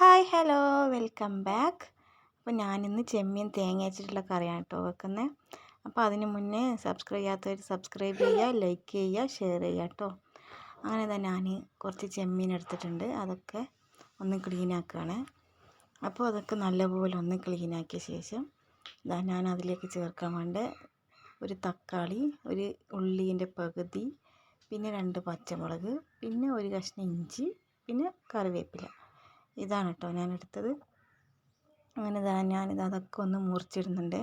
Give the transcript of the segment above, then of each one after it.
Hi hello welcome back. അപ്പോൾ ഞാനിന്ന് ചെമ്മീൻ തേങ്ങ വെച്ചിട്ടുള്ള കറിയാണ് കേട്ടോ വെക്കുന്നത്. അപ്പോൾ അതിന് മുന്നേ സബ്സ്ക്രൈബ് ചെയ്യാത്തവർ സബ്സ്ക്രൈബ് ചെയ്യുക ലൈക്ക് ചെയ്യുക ഷെയർ ചെയ്യുക കേട്ടോ. അങ്ങനെ തന്നെ ഞാൻ കുറച്ച് ചെമ്മീൻ എടുത്തിട്ടുണ്ട്. അതൊക്കെ ഒന്ന് ക്ലീൻ ആക്കുകയാണ്. അപ്പോൾ അതൊക്കെ നല്ലപോലെ ഒന്ന് ക്ലീൻ ആക്കിയ ശേഷം ഇതാ ഞാൻ അതിലേക്ക് ചേർക്കാൻ വേണ്ട ഒരു തക്കാളി ഒരു ഉള്ളീന്റെ പകുതി പിന്നെ രണ്ട് പച്ചമുളക് പിന്നെ ഒരു കഷ്ണം ഇഞ്ചി പിന്നെ കറിവേപ്പില. ഇതാണ് കേട്ടോ ഞാൻ എടുത്തത് അങ്ങനെ ഇതാ ഞാനിത് അതൊക്കെ ഒന്ന് മുറിച്ചിടുന്നുണ്ട്.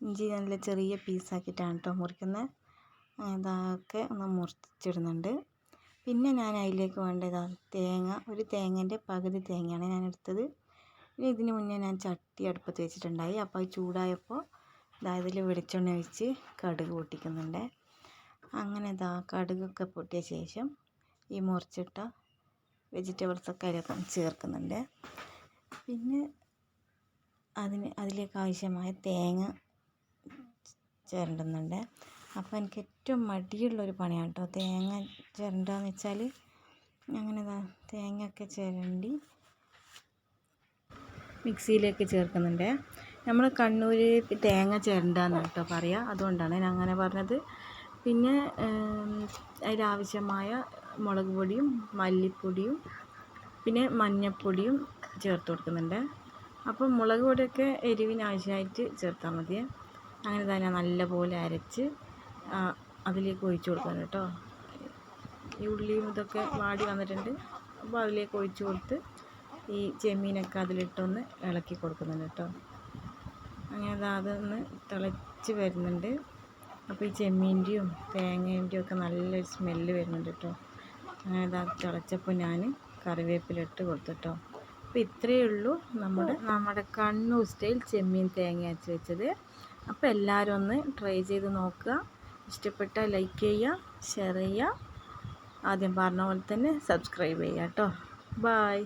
ഇഞ്ചി നല്ല ചെറിയ പീസാക്കിയിട്ടാണ് കേട്ടോ മുറിക്കുന്നത് ഇതൊക്കെ ഒന്ന് മുറിച്ചിടുന്നുണ്ട്. പിന്നെ ഞാൻ അതിലേക്ക് വേണ്ട തേങ്ങ. ഒരു തേങ്ങേന്റെ പകുതി തേങ്ങയാണ് ഞാൻ എടുത്തത് പിന്നെ ഇതിന് മുന്നേ ഞാൻ ചട്ടി അടുപ്പത്ത് വെച്ചിട്ടുണ്ടായി. അപ്പോൾ അത് ചൂടായപ്പോൾ അതായത് ഇതിൽ വെളിച്ചെണ്ണ ഒഴിച്ച് കടുക് പൊട്ടിക്കുന്നുണ്ട്. അങ്ങനെ ഇതാ കടുകൊക്കെ പൊട്ടിയ ശേഷം ഈ മുറിച്ചിട്ട വെജിറ്റബിൾസൊക്കെ അതിലേക്ക് ചേർക്കുന്നുണ്ട്. പിന്നെ അതിന് അതിലേക്ക് ആവശ്യമായ തേങ്ങ ചിരണ്ടുന്നുണ്ട്. അപ്പോൾ എനിക്ക് ഏറ്റവും മടിയുള്ളൊരു പണിയാണ് കേട്ടോ തേങ്ങ ചിരണ്ടുകയെന്ന് വെച്ചാൽ അങ്ങനെ തേങ്ങയൊക്കെ ചിരണ്ടി മിക്സിയിലേക്ക് ചേർക്കുന്നുണ്ട്. നമ്മൾ കണ്ണൂർ തേങ്ങ ചിരണ്ടാന്ന് കേട്ടോ പറയുക അതുകൊണ്ടാണ് ഞാൻ അങ്ങനെ പറഞ്ഞത്. പിന്നെ അതിലാവശ്യമായ മുളക് പൊടിയും മല്ലിപ്പൊടിയും പിന്നെ മഞ്ഞൾപ്പൊടിയും ചേർത്ത് കൊടുക്കുന്നുണ്ട്. അപ്പോൾ മുളക് പൊടിയൊക്കെ എരിവിന് ആവശ്യമായിട്ട് ചേർത്താൽ മതി അങ്ങനെ തന്നെ നല്ലപോലെ അരച്ച് അതിലേക്ക് ഒഴിച്ചു കൊടുക്കണം കേട്ടോ. ഈ ഉള്ളിയും ഇതൊക്കെ വാടി വന്നിട്ടുണ്ട്. അപ്പോൾ അതിലേക്ക് ഒഴിച്ചു കൊടുത്ത് ഈ ചെമ്മീനൊക്കെ അതിലിട്ടൊന്ന് ഇളക്കി കൊടുക്കുന്നുണ്ട് കേട്ടോ. അങ്ങനെ അതൊന്ന് തിളച്ച് വരുന്നുണ്ട്. അപ്പോൾ ഈ ചെമ്മീന്റെയും തേങ്ങേന്റെയും ഒക്കെ നല്ലൊരു സ്മെല്ല് വരുന്നുണ്ട് കേട്ടോ. ഇതാ തിളച്ചപ്പോൾ ഞാൻ കറിവേപ്പിലിട്ട് കൊടുത്തിട്ടോ. കൊടുത്തു അപ്പോൾ ഇത്രയേ ഉള്ളൂ നമ്മുടെ നമ്മുടെ കണ്ണൂർ സ്റ്റൈൽ ചെമ്മീൻ തേങ്ങ അരച്ച് വെച്ചത്. അപ്പോൾ എല്ലാവരും ഒന്ന് ട്രൈ ചെയ്ത് നോക്കുക. ഇഷ്ടപ്പെട്ടാൽ ലൈക്ക് ചെയ്യുക ഷെയർ ചെയ്യുക. ആദ്യം പറഞ്ഞ പോലെ തന്നെ സബ്സ്ക്രൈബ് ചെയ്യുക കേട്ടോ. ബായ്